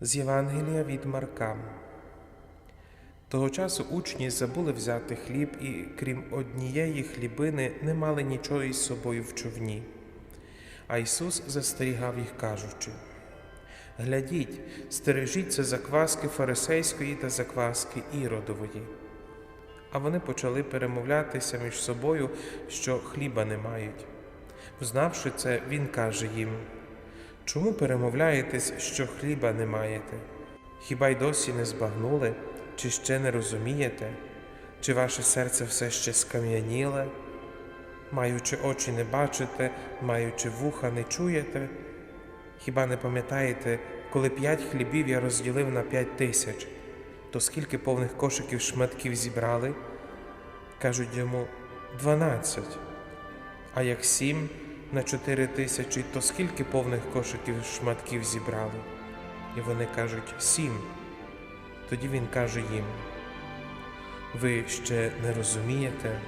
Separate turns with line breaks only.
З Євангелія від Марка. Того часу учні забули взяти хліб і, крім однієї хлібини, не мали нічого із собою в човні. А Ісус застерігав їх, кажучи: Глядіть, стережіться закваски фарисейської та закваски іродової. А вони почали перемовлятися між собою, що хліба не мають. Взнавши це, він каже їм: Чому перемовляєтесь, що хліба не маєте? Хіба й досі не збагнули, чи ще не розумієте, чи ваше серце все ще скам'яніле? Маючи очі не бачите, маючи вуха не чуєте? Хіба не пам'ятаєте, коли п'ять хлібів я розділив на п'ять тисяч, то скільки повних кошиків шматків зібрали? Кажуть йому дванадцять. А як сім на чотири тисячі, то скільки повних кошиків шматків зібрали? І вони кажуть сім. Тоді він каже їм: Ви ще не розумієте?